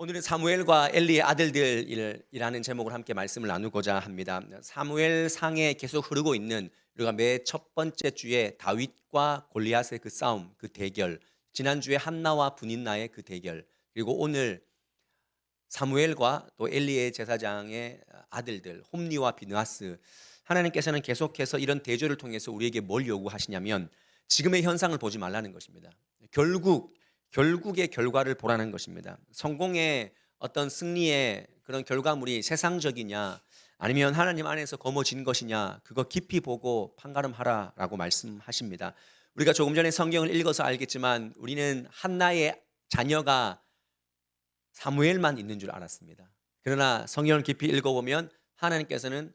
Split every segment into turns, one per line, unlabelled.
오늘은 사무엘과 엘리의 아들들이라는 제목으로 함께 말씀을 나누고자 합니다. 사무엘 상에 계속 흐르고 있는 우리가 매 첫 번째 주에 다윗과 골리앗의 그 싸움, 그 대결, 지난 주에 한나와 분인나의 그 대결, 그리고 오늘 사무엘과 또 엘리의 제사장의 아들들 홈리와 비느하스 하나님께서는 계속해서 이런 대조를 통해서 우리에게 뭘 요구하시냐면 지금의 현상을 보지 말라는 것입니다. 결국 결국의 결과를 보라는 것입니다. 성공의 어떤 승리의 그런 결과물이 세상적이냐 아니면 하나님 안에서 거머쥔 것이냐 그거 깊이 보고 판가름하라라고 말씀하십니다. 우리가 조금 전에 성경을 읽어서 알겠지만 우리는 한나의 자녀가 사무엘만 있는 줄 알았습니다. 그러나 성경을 깊이 읽어보면 하나님께서는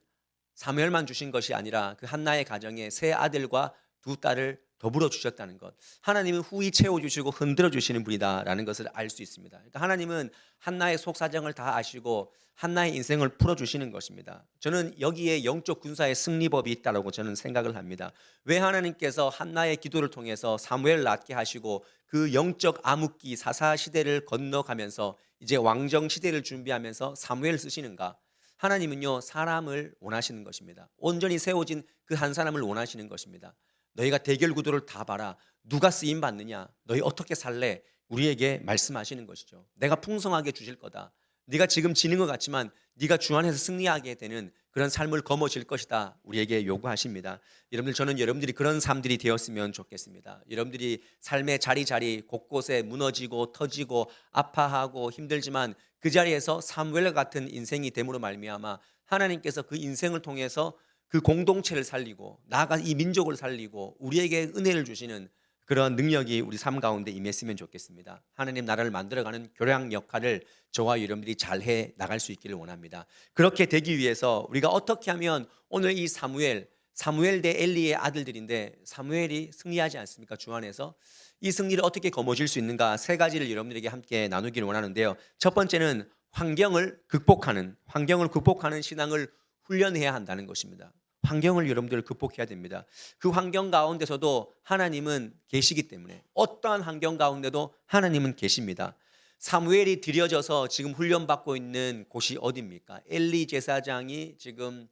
사무엘만 주신 것이 아니라 그 한나의 가정에 세 아들과 두 딸을 더불어 주셨다는 것. 하나님은 후히 채워 주시고 흔들어 주시는 분이다라는 것을 알 수 있습니다. 그러니까 하나님은 한나의 속 사정을 다 아시고 한나의 인생을 풀어 주시는 것입니다. 저는 여기에 영적 군사의 승리법이 있다라고 저는 생각을 합니다. 왜 하나님께서 한나의 기도를 통해서 사무엘을 낳게 하시고 그 영적 암흑기 사사 시대를 건너가면서 이제 왕정 시대를 준비하면서 사무엘 쓰시는가? 하나님은요 사람을 원하시는 것입니다. 온전히 세워진 그 한 사람을 원하시는 것입니다. 너희가 대결 구도를 다 봐라. 누가 쓰임 받느냐? 너희 어떻게 살래? 우리에게 말씀하시는 것이죠. 내가 풍성하게 주실 거다. 네가 지금 지는 것 같지만 네가 주 안에서 승리하게 되는 그런 삶을 거머쥘 것이다. 우리에게 요구하십니다. 여러분들 저는 여러분들이 그런 삶들이 되었으면 좋겠습니다. 여러분들이 삶의 자리자리 곳곳에 무너지고 터지고 아파하고 힘들지만 그 자리에서 사무엘 같은 인생이 됨으로 말미암아 하나님께서 그 인생을 통해서 그 공동체를 살리고 나아가 이 민족을 살리고 우리에게 은혜를 주시는 그런 능력이 우리 삶 가운데 임했으면 좋겠습니다. 하나님 나라를 만들어가는 교량 역할을 저와 여러분들이 잘 해 나갈 수 있기를 원합니다. 그렇게 되기 위해서 우리가 어떻게 하면 오늘 이 사무엘, 사무엘 대 엘리의 아들들인데 사무엘이 승리하지 않습니까? 주 안에서 이 승리를 어떻게 거머쥘 수 있는가 세 가지를 여러분들에게 함께 나누기를 원하는데요. 첫 번째는 환경을 극복하는 환경을 극복하는 신앙을 훈련해야 한다는 것입니다. 환경을 여러분들 극복해야 됩니다. 그 환경 가운데서도 하나님은 계시기 때문에 어떠한 환경 가운데도 하나님은 계십니다. 사무엘이 들여져서 지금 훈련받고 있는 곳이 어디입니까? 엘리 제사장이 지금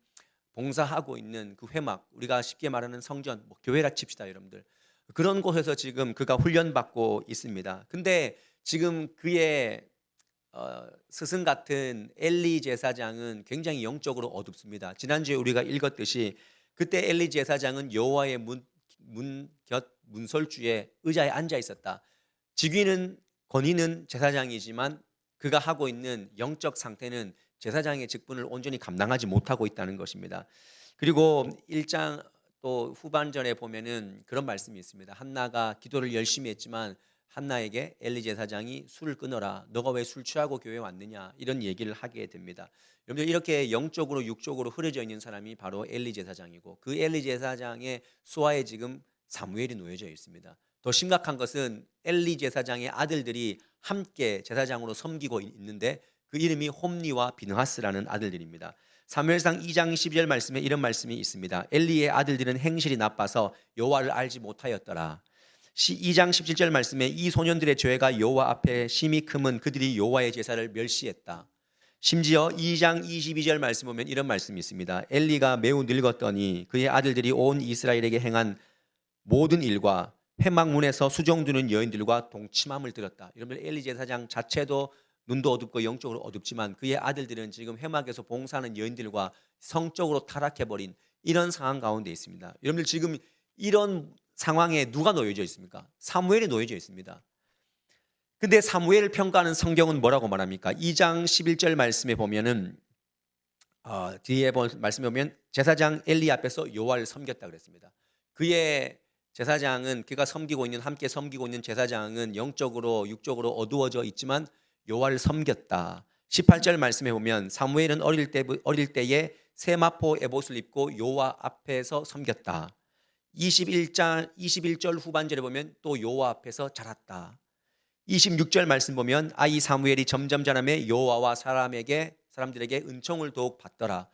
봉사하고 있는 그 회막, 우리가 쉽게 말하는 성전, 뭐 교회라 칩시다, 여러분들. 그런 곳에서 지금 그가 훈련받고 있습니다. 근데 지금 그의 어, 스승 같은 엘리 제사장은 굉장히 영적으로 어둡습니다. 지난주에 우리가 읽었듯이 그때 엘리 제사장은 여호와의 문, 문 곁 문설주에 의자에 앉아 있었다. 직위는 권위는 제사장이지만 그가 하고 있는 영적 상태는 제사장의 직분을 온전히 감당하지 못하고 있다는 것입니다. 그리고 1장 또 후반전에 보면은 그런 말씀이 있습니다. 한나가 기도를 열심히 했지만 한나에게 엘리 제사장이 술을 끊어라. 너가 왜 술 취하고 교회에 왔느냐? 이런 얘기를 하게 됩니다. 여러분들 이렇게 영적으로 육적으로 흐려져 있는 사람이 바로 엘리 제사장이고 그 엘리 제사장의 수하에 지금 사무엘이 놓여져 있습니다. 더 심각한 것은 엘리 제사장의 아들들이 함께 제사장으로 섬기고 있는데 그 이름이 홈리와 비느하스라는 아들들입니다. 사무엘상 2장 12절 말씀에 이런 말씀이 있습니다. 엘리의 아들들은 행실이 나빠서 여호와를 알지 못하였더라. 2장 17절 말씀에 이 소년들의 죄가 여호와 앞에 심히 크면 그들이 여호와의 제사를 멸시했다. 심지어 2장 22절 말씀 보면 이런 말씀이 있습니다. 엘리가 매우 늙었더니 그의 아들들이 온 이스라엘에게 행한 모든 일과 회막문에서 수종두는 여인들과 동침함을 들었다. 여러분 엘리 제사장 자체도 눈도 어둡고 영적으로 어둡지만 그의 아들들은 지금 회막에서 봉사하는 여인들과 성적으로 타락해 버린 이런 상황 가운데 있습니다. 여러분들 지금 이런 상황에 누가 놓여져 있습니까? 사무엘이 놓여져 있습니다. 근데 사무엘을 평가하는 성경은 뭐라고 말합니까? 2장 11절 말씀에 보면은 어, 뒤에 말씀에 보면 제사장 엘리 앞에서 여호와를 섬겼다 그랬습니다. 그의 제사장은 그가 섬기고 있는 함께 섬기고 있는 제사장은 영적으로 육적으로 어두워져 있지만 여호와를 섬겼다. 18절 말씀에 보면 사무엘은 어릴 때 어릴 때에 세마포 에봇을 입고 여호와 앞에서 섬겼다. 21장 21절 후반절에 보면 또 여호와 앞에서 자랐다. 26절 말씀 보면 아이 사무엘이 점점 자라매 여호와와 사람에게 사람들에게 은총을 더욱 받더라.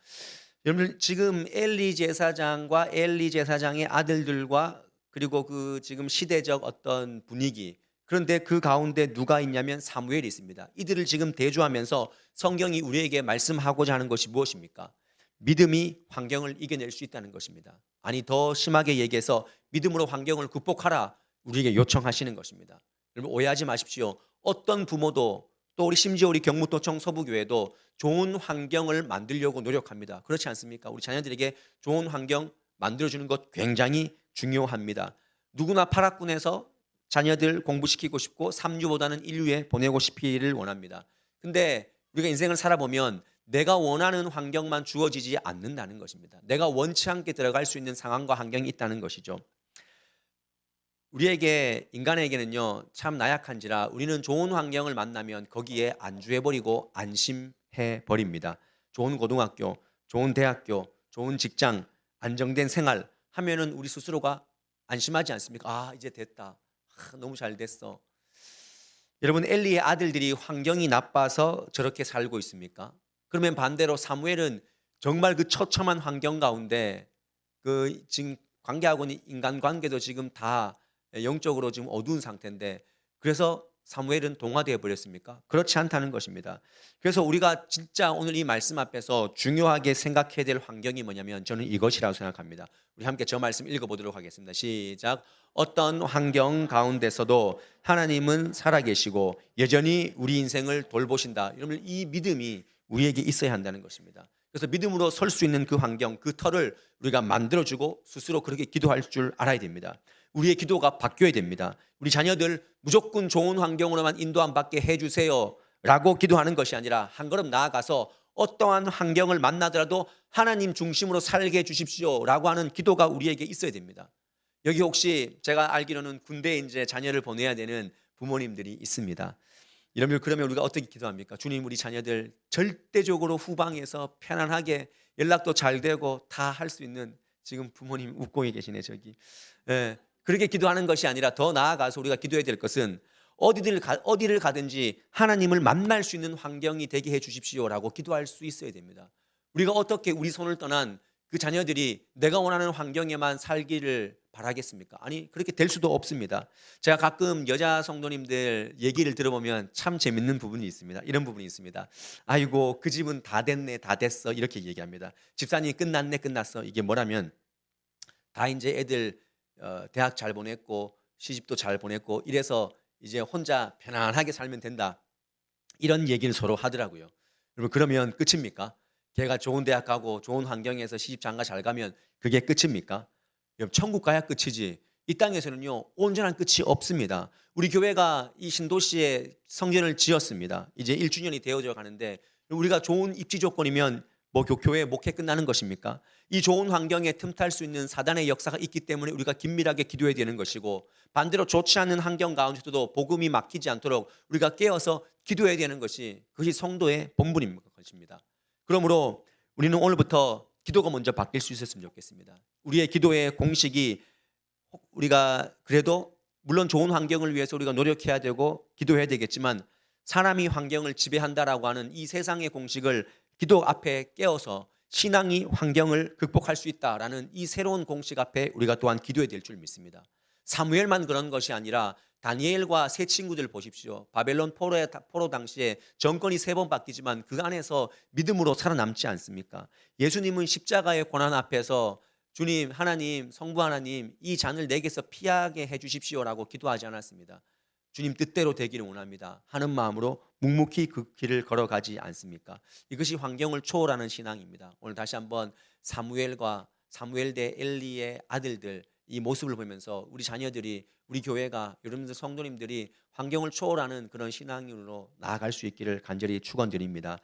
여러분 지금 엘리 제사장과 엘리 제사장의 아들들과 그리고 그 지금 시대적 어떤 분위기 그런데 그 가운데 누가 있냐면 사무엘이 있습니다. 이들을 지금 대조하면서 성경이 우리에게 말씀하고자 하는 것이 무엇입니까? 믿음이 환경을 이겨낼 수 있다는 것입니다. 아니 더 심하게 얘기해서 믿음으로 환경을 극복하라 우리에게 요청하시는 것입니다. 여러분 오해하지 마십시오. 어떤 부모도 또 우리 심지어 우리 경무도청 서부교회도 좋은 환경을 만들려고 노력합니다. 그렇지 않습니까? 우리 자녀들에게 좋은 환경 만들어주는 것 굉장히 중요합니다. 누구나 파락군에서 자녀들 공부시키고 싶고 3유보다는 1유에 보내고 싶기를 원합니다. 근데 우리가 인생을 살아보면 내가 원하는 환경만 주어지지 않는다는 것입니다. 내가 원치 않게 들어갈 수 있는 상황과 환경이 있다는 것이죠. 우리에게 인간에게는요 참 나약한지라 우리는 좋은 환경을 만나면 거기에 안주해 버리고 안심해 버립니다. 좋은 고등학교, 좋은 대학교, 좋은 직장, 안정된 생활 하면은 우리 스스로가 안심하지 않습니까? 아 이제 됐다. 아, 너무 잘 됐어. 여러분 엘리의 아들들이 환경이 나빠서 저렇게 살고 있습니까? 그러면 반대로 사무엘은 정말 그 처참한 환경 가운데 그 지금 관계하고 는 인간 관계도 지금 다 영적으로 지금 어두운 상태인데 그래서 사무엘은 동화되어 버렸습니까? 그렇지 않다는 것입니다. 그래서 우리가 진짜 오늘 이 말씀 앞에서 중요하게 생각해야 될 환경이 뭐냐면 저는 이것이라고 생각합니다. 우리 함께 저 말씀 읽어보도록 하겠습니다. 시작. 어떤 환경 가운데서도 하나님은 살아계시고 여전히 우리 인생을 돌보신다. 여러분 이 믿음이 우리에게 있어야 한다는 것입니다. 그래서 믿음으로 설 수 있는 그 환경, 그 터를 우리가 만들어주고 스스로 그렇게 기도할 줄 알아야 됩니다. 우리의 기도가 바뀌어야 됩니다. 우리 자녀들 무조건 좋은 환경으로만 인도 안 받게 해주세요. 라고 기도하는 것이 아니라 한 걸음 나아가서 어떠한 환경을 만나더라도 하나님 중심으로 살게 해주십시오. 라고 하는 기도가 우리에게 있어야 됩니다. 여기 혹시 제가 알기로는 군대에 이제 자녀를 보내야 되는 부모님들이 있습니다. 이러면 그러면 우리가 어떻게 기도합니까? 주님 우리 자녀들 절대적으로 후방에서 편안하게 연락도 잘 되고 다 할 수 있는 지금 부모님 웃고 계시네 저기. 예, 그렇게 기도하는 것이 아니라 더 나아가서 우리가 기도해야 될 것은 어디를 가, 어디를 가든지 하나님을 만날 수 있는 환경이 되게 해 주십시오라고 기도할 수 있어야 됩니다. 우리가 어떻게 우리 손을 떠난 그 자녀들이 내가 원하는 환경에만 살기를 바라겠습니까? 아니 그렇게 될 수도 없습니다. 제가 가끔 여자 성도님들 얘기를 들어보면 참 재밌는 부분이 있습니다. 이런 부분이 있습니다. 아이고 그 집은 다 됐네, 다 됐어 이렇게 얘기합니다. 집사님 끝났네, 끝났어 이게 뭐라면 다 이제 애들 어, 대학 잘 보냈고 시집도 잘 보냈고 이래서 이제 혼자 편안하게 살면 된다 이런 얘기를 서로 하더라고요. 여러분 그러면 끝입니까? 걔가 좋은 대학 가고 좋은 환경에서 시집 장가 잘 가면 그게 끝입니까? 천국 가야 끝이지. 이 땅에서는요 온전한 끝이 없습니다. 우리 교회가 이 신도시에 성전을 지었습니다. 이제 1주년이 되어져 가는데 우리가 좋은 입지 조건이면 뭐 교- 교회 목회 끝나는 것입니까? 이 좋은 환경에 틈탈 수 있는 사단의 역사가 있기 때문에 우리가 긴밀하게 기도해야 되는 것이고 반대로 좋지 않은 환경 가운데서도 복음이 막히지 않도록 우리가 깨어서 기도해야 되는 것이 그것이 성도의 본분인 것입니다. 그러므로 우리는 오늘부터 기도가 먼저 바뀔 수 있었으면 좋겠습니다. 우리의 기도의 공식이 혹 우리가 그래도 물론 좋은 환경을 위해서 우리가 노력해야 되고 기도해야 되겠지만 사람이 환경을 지배한다라고 하는 이 세상의 공식을 기도 앞에 깨어서 신앙이 환경을 극복할 수 있다라는 이 새로운 공식 앞에 우리가 또한 기도해야 될 줄 믿습니다. 사무엘만 그런 것이 아니라 다니엘과 세 친구들 보십시오. 바벨론 포로의, 포로 당시에 정권이 세 번 바뀌지만 그 안에서 믿음으로 살아남지 않습니까? 예수님은 십자가의 고난 앞에서 주님, 하나님, 성부 하나님, 이 잔을 내게서 피하게 해 주십시오라고 기도하지 않았습니다. 주님 뜻대로 되기를 원합니다. 하는 마음으로 묵묵히 그 길을 걸어가지 않습니까? 이것이 환경을 초월하는 신앙입니다. 오늘 다시 한번 사무엘과 사무엘 대 엘리의 아들들 이 모습을 보면서 우리 자녀들이 우리 교회가 여러분들 성도님들이 환경을 초월하는 그런 신앙으로 나아갈 수 있기를 간절히 축원드립니다.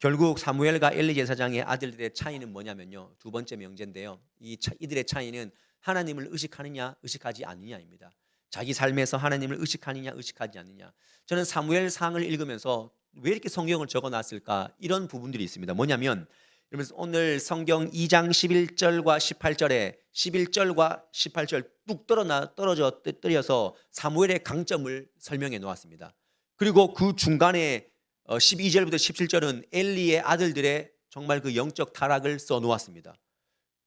결국 사무엘과 엘리 제사장의 아들들의 차이는 뭐냐면요. 두 번째 명제인데요. 이 차, 이들의 차이는 하나님을 의식하느냐 의식하지 않느냐입니다. 자기 삶에서 하나님을 의식하느냐 의식하지 않느냐. 저는 사무엘 상을 읽으면서 왜 이렇게 성경을 적어 놨을까? 이런 부분들이 있습니다. 뭐냐면 여러분 오늘 성경 2장 11절과 18절에 11절과 18절 뚝 떨어나 떨어져 떨어져서 사무엘의 강점을 설명해 놓았습니다. 그리고 그 중간에 어, 12절부터 17절은 엘리의 아들들의 정말 그 영적 타락을 써 놓았습니다.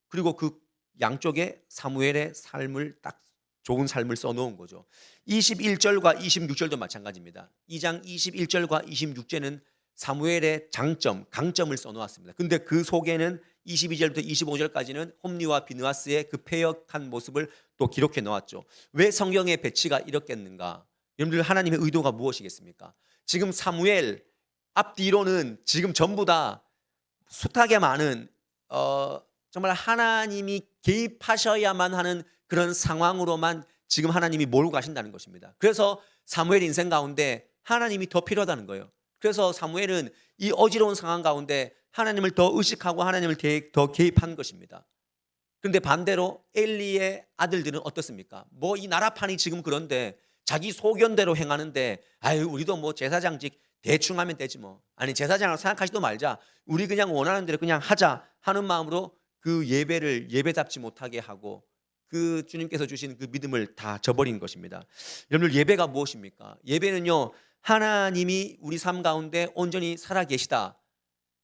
그리고 그 양쪽에 사무엘의 삶을 딱 좋은 삶을 써 놓은 거죠. 21절과 26절도 마찬가지입니다. 2장 21절과 26절은 사무엘의 장점, 강점을 써놓았습니다. 근데 그 속에는 22절부터 25절까지는 홈리와 비느하스의 그 폐역한 모습을 또 기록해 놓았죠. 왜 성경의 배치가 이렇겠는가? 여러분들 하나님의 의도가 무엇이겠습니까? 지금 사무엘 앞뒤로는 지금 전부 다 숱하게 많은 어, 정말 하나님이 개입하셔야만 하는 그런 상황으로만 지금 하나님이 몰고 가신다는 것입니다. 그래서 사무엘 인생 가운데 하나님이 더 필요하다는 거예요. 그래서 사무엘은 이 어지러운 상황 가운데 하나님을 더 의식하고 하나님을 대- 더 개입한 것입니다. 그런데 반대로 엘리의 아들들은 어떻습니까? 뭐 이 나라판이 지금 그런데 자기 소견대로 행하는데 아유 우리도 뭐 제사장직 대충 하면 되지 뭐 아니 제사장을 생각하지도 말자 우리 그냥 원하는 대로 그냥 하자 하는 마음으로 그 예배를 예배답지 못하게 하고 그 주님께서 주신 그 믿음을 다 저버린 것입니다. 여러분들 예배가 무엇입니까? 예배는요 하나님이 우리 삶 가운데 온전히 살아 계시다.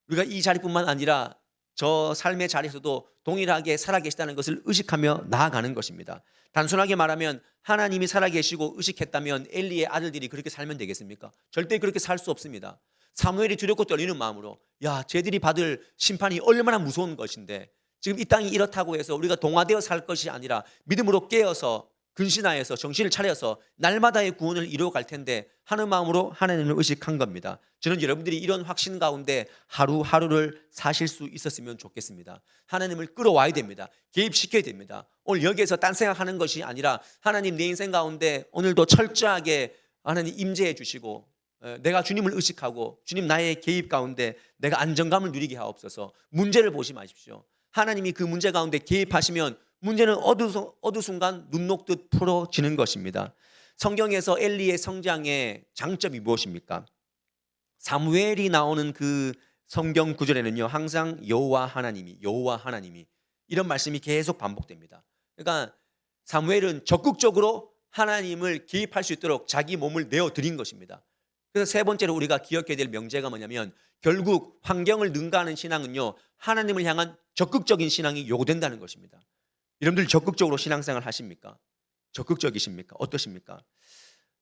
우리가 이 자리뿐만 아니라 저 삶의 자리에서도 동일하게 살아 계시다는 것을 의식하며 나아가는 것입니다. 단순하게 말하면 하나님이 살아 계시고 의식했다면 엘리의 아들들이 그렇게 살면 되겠습니까? 절대 그렇게 살 수 없습니다. 사무엘이 두렵고 떨리는 마음으로 야, 쟤들이 받을 심판이 얼마나 무서운 것인데 지금 이 땅이 이렇다고 해서 우리가 동화되어 살 것이 아니라 믿음으로 깨어서 근신하여서 정신을 차려서 날마다의 구원을 이루어갈 텐데 하는 마음으로 하나님을 의식한 겁니다. 저는 여러분들이 이런 확신 가운데 하루하루를 사실 수 있었으면 좋겠습니다. 하나님을 끌어와야 됩니다. 개입시켜야 됩니다. 오늘 여기에서 딴 생각하는 것이 아니라 하나님 내 인생 가운데 오늘도 철저하게 하나님 임재해 주시고 에, 내가 주님을 의식하고 주님 나의 개입 가운데 내가 안정감을 누리게 하옵소서 문제를 보시 마십시오. 하나님이 그 문제 가운데 개입하시면 문제는 어두, 어두 순간 눈 녹듯 풀어지는 것입니다. 성경에서 엘리의 성장의 장점이 무엇입니까? 사무엘이 나오는 그 성경 구절에는요 항상 여호와 하나님이 여호와 하나님이 이런 말씀이 계속 반복됩니다. 그러니까 사무엘은 적극적으로 하나님을 개입할 수 있도록 자기 몸을 내어 드린 것입니다. 그래서 세 번째로 우리가 기억해야 될 명제가 뭐냐면 결국 환경을 능가하는 신앙은요 하나님을 향한 적극적인 신앙이 요구된다는 것입니다. 여러분들 적극적으로 신앙생활 하십니까? 적극적이십니까? 어떠십니까?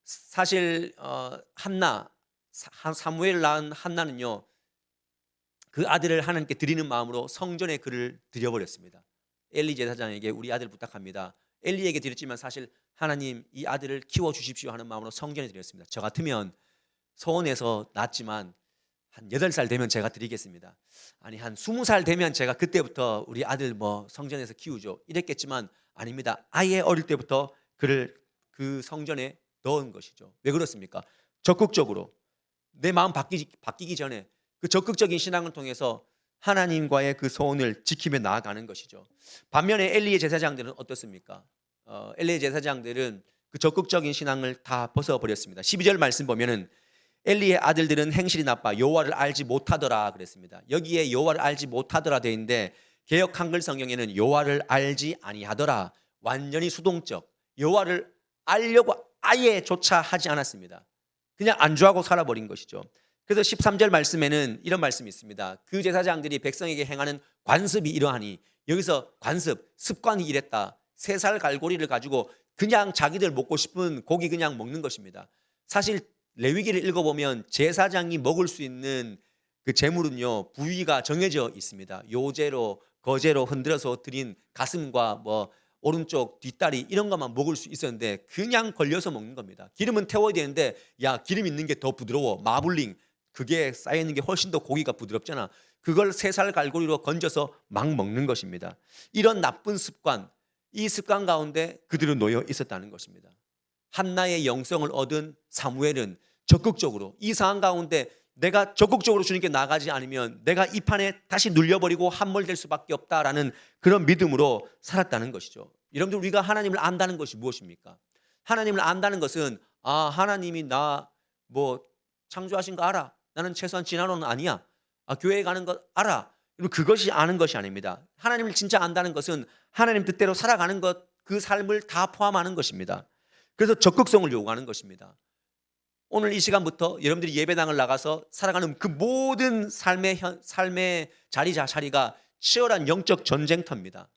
사실 어, 한나 사- 사무엘 낳은 한나는요 그 아들을 하나님께 드리는 마음으로 성전에 그를 드려버렸습니다. 엘리 제사장에게 우리 아들 부탁합니다. 엘리에게 드렸지만 사실 하나님 이 아들을 키워 주십시오 하는 마음으로 성전에 드렸습니다. 저 같으면 서원에서 낳았지만 한 8살 되면 제가 드리겠습니다. 아니 한 20살 되면 제가 그때부터 우리 아들 뭐 성전에서 키우죠. 이랬겠지만 아닙니다. 아예 어릴 때부터 그를 그 성전에 넣은 것이죠. 왜 그렇습니까? 적극적으로 내 마음 바뀌기, 바뀌기 전에 그 적극적인 신앙을 통해서 하나님과의 그 소원을 지키며 나아가는 것이죠. 반면에 엘리의 제사장들은 어떻습니까? 어, 엘리의 제사장들은 그 적극적인 신앙을 다 벗어버렸습니다. 12절 말씀 보면은 엘리의 아들들은 행실이 나빠 여호와를 알지 못하더라 그랬습니다. 여기에 여호와를 알지 못하더라 돼 있는데 개역 한글 성경에는 여호와를 알지 아니하더라 완전히 수동적 여호와를 알려고 아예 조차 하지 않았습니다. 그냥 안주하고 살아버린 것이죠. 그래서 13절 말씀에는 이런 말씀이 있습니다. 그 제사장들이 백성에게 행하는 관습이 이러하니 여기서 관습, 습관이 이랬다. 세 살 갈고리를 가지고 그냥 자기들 먹고 싶은 고기 그냥 먹는 것입니다. 사실 레위기를 읽어보면 제사장이 먹을 수 있는 그 재물은요 부위가 정해져 있습니다. 요제로 거제로 흔들어서 드린 가슴과 뭐 오른쪽 뒷다리 이런 것만 먹을 수 있었는데 그냥 걸려서 먹는 겁니다. 기름은 태워야 되는데 야 기름 있는 게 더 부드러워 마블링 그게 쌓여 있는 게 훨씬 더 고기가 부드럽잖아. 그걸 세살 갈고리로 건져서 막 먹는 것입니다. 이런 나쁜 습관 이 습관 가운데 그들은 놓여 있었다는 것입니다. 한나의 영성을 얻은 사무엘은 적극적으로 이 상황 가운데 내가 적극적으로 주님께 나가지 않으면 내가 이 판에 다시 눌려버리고 함몰될 수밖에 없다라는 그런 믿음으로 살았다는 것이죠. 여러분들 우리가 하나님을 안다는 것이 무엇입니까? 하나님을 안다는 것은 아 하나님이 나 뭐 창조하신 거 알아. 나는 최소한 진화론은 아니야. 아 교회 가는 거 알아. 그것이 아는 것이 아닙니다. 하나님을 진짜 안다는 것은 하나님 뜻대로 살아가는 것 그 삶을 다 포함하는 것입니다. 그래서 적극성을 요구하는 것입니다. 오늘 이 시간부터 여러분들이 예배당을 나가서 살아가는 그 모든 삶의 현, 삶의 자리 자리가 치열한 영적 전쟁터입니다.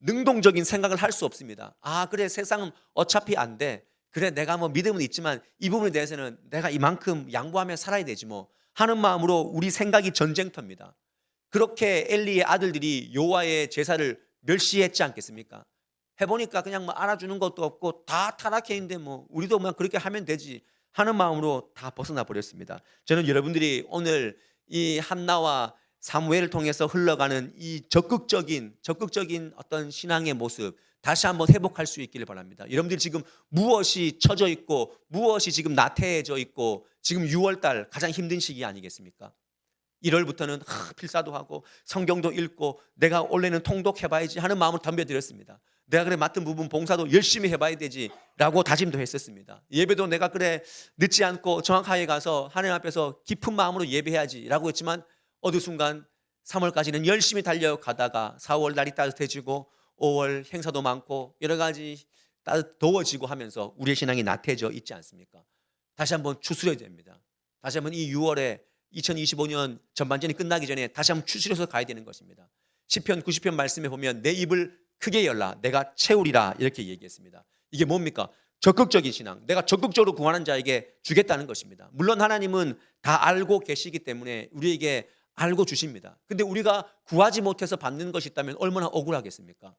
능동적인 생각을 할 수 없습니다. 아, 그래 세상은 어차피 안 돼. 그래 내가 뭐 믿음은 있지만 이 부분에 대해서는 내가 이만큼 양보하며 살아야 되지 뭐 하는 마음으로 우리 생각이 전쟁터입니다. 그렇게 엘리의 아들들이 요와의 제사를 멸시했지 않겠습니까? 해보니까 그냥 뭐 알아주는 것도 없고 다 타락해 있는데 뭐 우리도 그냥 그렇게 하면 되지 하는 마음으로 다 벗어나 버렸습니다. 저는 여러분들이 오늘 이 한나와 사무엘을 통해서 흘러가는 이 적극적인 적극적인 어떤 신앙의 모습 다시 한번 회복할 수 있기를 바랍니다. 여러분들이 지금 무엇이 처져 있고 무엇이 지금 나태해져 있고 지금 6월 달 가장 힘든 시기 아니겠습니까? 1월부터는 하, 필사도 하고 성경도 읽고 내가 원래는 통독해봐야지 하는 마음을 덤벼드렸습니다. 내가 그래 맡은 부분 봉사도 열심히 해봐야 되지 라고 다짐도 했었습니다. 예배도 내가 그래 늦지 않고 정확하게 가서 하나님 앞에서 깊은 마음으로 예배해야지 라고 했지만 어느 순간 3월까지는 열심히 달려가다가 4월 날이 따뜻해지고 5월 행사도 많고 여러 가지 따뜻 더워지고 하면서 우리의 신앙이 나태해져 있지 않습니까? 다시 한번 추스려야 됩니다. 다시 한번 이 6월에 2025년 전반전이 끝나기 전에 다시 한번 추스려서 가야 되는 것입니다. 시편 90편 말씀에 보면 내 입을 크게 열라 내가 채우리라 이렇게 얘기했습니다. 이게 뭡니까? 적극적인 신앙. 내가 적극적으로 구하는 자에게 주겠다는 것입니다. 물론 하나님은 다 알고 계시기 때문에 우리에게 알고 주십니다. 근데 우리가 구하지 못해서 받는 것이 있다면 얼마나 억울하겠습니까?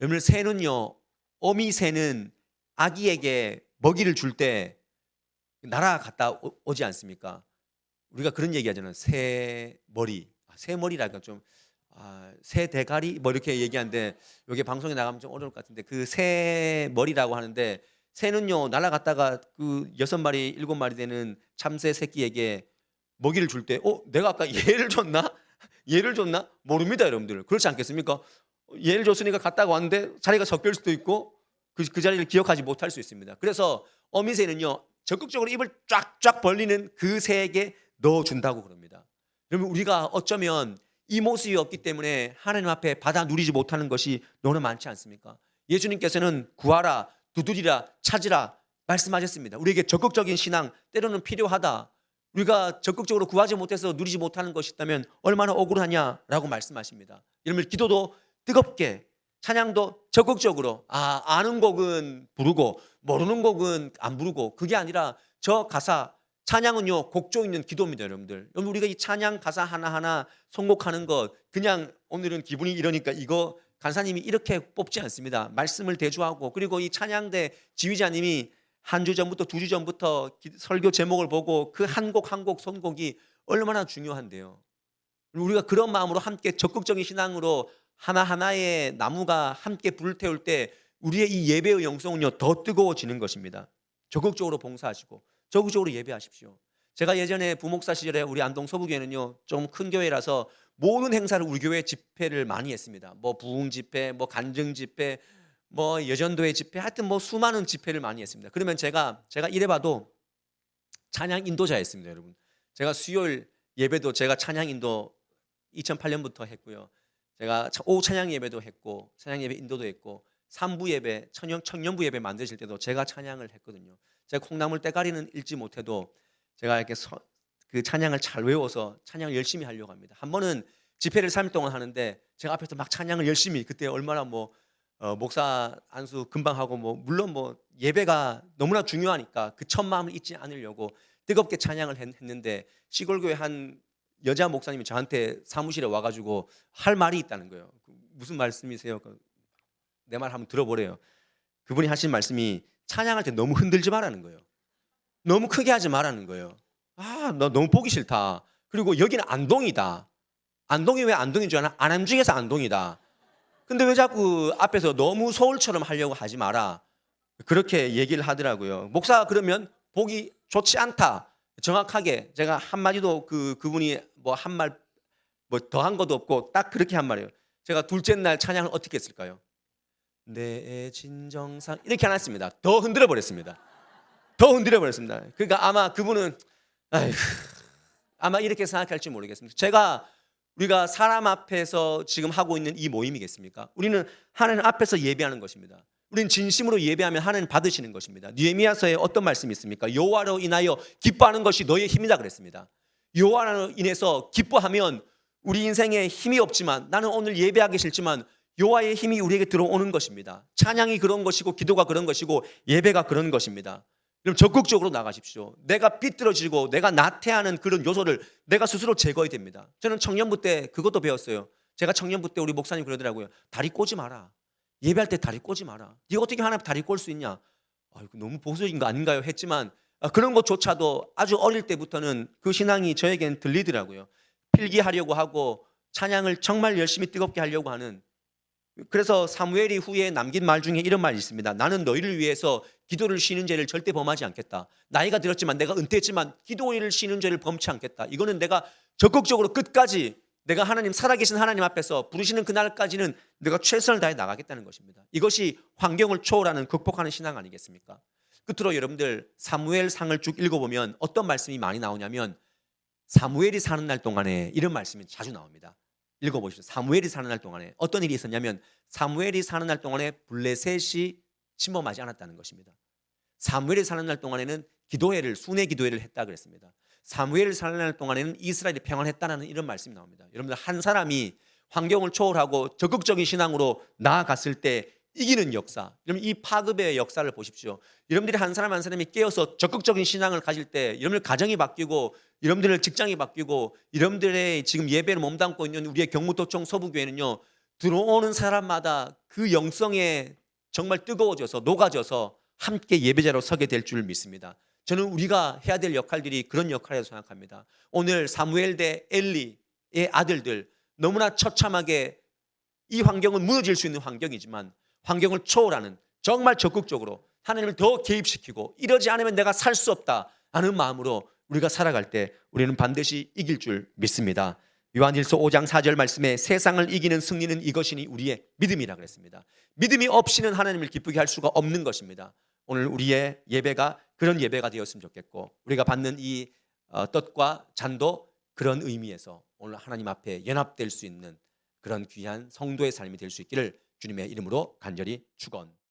여러분 새는요. 어미 새는 아기에게 먹이를 줄 때 날아갔다 오- 오지 않습니까? 우리가 그런 얘기 하잖아요. 새 머리. 아, 새 머리랄까 좀 아, 새 대가리? 뭐 이렇게 얘기하는데 여기 방송에 나가면 좀 어려울 것 같은데 그 새 머리라고 하는데 새는요 날아갔다가 그 여섯 마리 일곱 마리 되는 참새 새끼에게 먹이를 줄 때 어 내가 아까 얘를 줬나? 얘를 줬나? 모릅니다 여러분들. 그렇지 않겠습니까? 얘를 줬으니까 갔다가 왔는데 자리가 섞일 수도 있고 그, 그 자리를 기억하지 못할 수 있습니다. 그래서 어미새는요 적극적으로 입을 쫙쫙 벌리는 그 새에게 넣어준다고 그럽니다. 여러분 우리가 어쩌면 이 모습이 없기 때문에 하나님 앞에 받아 누리지 못하는 것이 너무 많지 않습니까? 예수님께서는 구하라, 두드리라, 찾으라 말씀하셨습니다. 우리에게 적극적인 신앙 때로는 필요하다. 우리가 적극적으로 구하지 못해서 누리지 못하는 것이 있다면 얼마나 억울하냐라고 말씀하십니다. 여러분 기도도 뜨겁게 찬양도 적극적으로 아 아는 곡은 부르고 모르는 곡은 안 부르고 그게 아니라 저 가사 찬양은요 곡조 있는 기도입니다 여러분들. 여러분 우리가 이 찬양 가사 하나하나 선곡하는 것 그냥 오늘은 기분이 이러니까 이거 간사님이 이렇게 뽑지 않습니다. 말씀을 대주하고 그리고 이 찬양대 지휘자님이 한 주 전부터 두 주 전부터 기- 설교 제목을 보고 그 한 곡 한 곡 선곡이 얼마나 중요한데요. 우리가 그런 마음으로 함께 적극적인 신앙으로 하나하나의 나무가 함께 불을 태울 때 우리의 이 예배의 영성은요 더 뜨거워지는 것입니다. 적극적으로 봉사하시고 적극적으로 예배하십시오. 제가 예전에 부목사 시절에 우리 안동 서부교회는요 좀 큰 교회라서 모든 행사를 우리 교회 집회를 많이 했습니다. 뭐 부흥 집회, 뭐 간증 집회, 뭐 여전도회 집회, 하여튼 뭐 수많은 집회를 많이 했습니다. 그러면 제가 제가 이래봐도 찬양 인도자였습니다, 여러분. 제가 수요일 예배도 제가 찬양 인도 2008년부터 했고요. 제가 차- 오후 찬양 예배도 했고 찬양 예배 인도도 했고 삼부 예배 청년 청년부 예배 만드실 때도 제가 찬양을 했거든요. 제가 콩나물 때가리는 읽지 못해도 제가 이렇게 서- 그 찬양을 잘 외워서 찬양을 열심히 하려고 합니다. 한 번은 집회를 3일 동안 하는데 제가 앞에서 막 찬양을 열심히 그때 얼마나 뭐 어, 목사 안수 금방 하고 뭐 물론 뭐 예배가 너무나 중요하니까 그 첫 마음을 잊지 않으려고 뜨겁게 찬양을 했, 했는데 시골 교회 한 여자 목사님이 저한테 사무실에 와가지고 할 말이 있다는 거예요. 그 무슨 말씀이세요? 그내말 한번 들어보래요. 그분이 하신 말씀이 찬양할 때 너무 흔들지 말라는 거예요. 너무 크게 하지 말라는 거예요. 아, 너 너무 보기 싫다. 그리고 여기는 안동이다. 안동이 왜 안동인 줄 아나? 안암중에서 안동이다. 근데 왜 자꾸 앞에서 너무 서울처럼 하려고 하지 마라. 그렇게 얘기를 하더라고요. 목사 그러면 보기 좋지 않다. 정확하게 제가 한 마디도 그 그분이 뭐 한 말 뭐 더한 것도 없고 딱 그렇게 한 말이에요. 제가 둘째 날 찬양을 어떻게 했을까요? 내 진정상 이렇게 안 했습니다. 더 흔들어 버렸습니다. 더 흔들어 버렸습니다. 그러니까 아마 그분은 아휴, 아마 이렇게 생각할지 모르겠습니다. 제가 우리가 사람 앞에서 지금 하고 있는 이 모임이겠습니까? 우리는 하나님 앞에서 예배하는 것입니다. 우리는 진심으로 예배하면 하나님 받으시는 것입니다. 느헤미야서에 어떤 말씀이 있습니까? 여호와로 인하여 기뻐하는 것이 너의 힘이다 그랬습니다. 여호와로 인해서 기뻐하면 우리 인생에 힘이 없지만 나는 오늘 예배하기 싫지만 요하의 힘이 우리에게 들어오는 것입니다. 찬양이 그런 것이고 기도가 그런 것이고 예배가 그런 것입니다. 그럼 적극적으로 나가십시오. 내가 삐뚤어지고 내가 나태하는 그런 요소를 내가 스스로 제거해야 됩니다. 저는 청년부 때 그것도 배웠어요. 제가 청년부 때 우리 목사님 그러더라고요. 다리 꼬지 마라. 예배할 때 다리 꼬지 마라. 네가 어떻게 하나님 다리 꼴 수 있냐? 아이고 너무 보수적인 거 아닌가요? 했지만 아, 그런 것조차도 아주 어릴 때부터는 그 신앙이 저에겐 들리더라고요. 필기하려고 하고 찬양을 정말 열심히 뜨겁게 하려고 하는 그래서 사무엘이 후에 남긴 말 중에 이런 말이 있습니다. 나는 너희를 위해서 기도를 쉬는 죄를 절대 범하지 않겠다. 나이가 들었지만 내가 은퇴했지만 기도를 쉬는 죄를 범치 않겠다. 이거는 내가 적극적으로 끝까지 내가 하나님 살아계신 하나님 앞에서 부르시는 그날까지는 내가 최선을 다해 나가겠다는 것입니다. 이것이 환경을 초월하는 극복하는 신앙 아니겠습니까? 끝으로 여러분들 사무엘 상을 쭉 읽어보면 어떤 말씀이 많이 나오냐면 사무엘이 사는 날 동안에 이런 말씀이 자주 나옵니다. 읽어보십시오. 사무엘이 사는 날 동안에 어떤 일이 있었냐면 사무엘이 사는 날 동안에 블레셋이 침범하지 않았다는 것입니다. 사무엘이 사는 날 동안에는 기도회를 순회 기도회를 했다 그랬습니다. 사무엘이 사는 날 동안에는 이스라엘이 평안했다는 이런 말씀이 나옵니다. 여러분들 한 사람이 환경을 초월하고 적극적인 신앙으로 나아갔을 때 이기는 역사. 여러분 이 파급의 역사를 보십시오. 여러분들이 한 사람 한 사람이 깨어서 적극적인 신앙을 가질 때 여러분들 가정이 바뀌고 여러분들 직장이 바뀌고 여러분들의 지금 예배를 몸담고 있는 우리의 경무도청 서부교회는요. 들어오는 사람마다 그 영성에 정말 뜨거워져서 녹아져서 함께 예배자로 서게 될 줄 믿습니다. 저는 우리가 해야 될 역할들이 그런 역할이라고 생각합니다. 오늘 사무엘 대 엘리의 아들들 너무나 처참하게 이 환경은 무너질 수 있는 환경이지만 환경을 초월하는 정말 적극적으로 하나님을 더 개입시키고 이러지 않으면 내가 살 수 없다 하는 마음으로 우리가 살아갈 때 우리는 반드시 이길 줄 믿습니다. 요한일서 5장 4절 말씀에 세상을 이기는 승리는 이것이니 우리의 믿음이라 그랬습니다. 믿음이 없이는 하나님을 기쁘게 할 수가 없는 것입니다. 오늘 우리의 예배가 그런 예배가 되었으면 좋겠고 우리가 받는 이 어, 뜻과 잔도 그런 의미에서 오늘 하나님 앞에 연합될 수 있는 그런 귀한 성도의 삶이 될 수 있기를 주님의 이름으로 간절히 축원드립니다.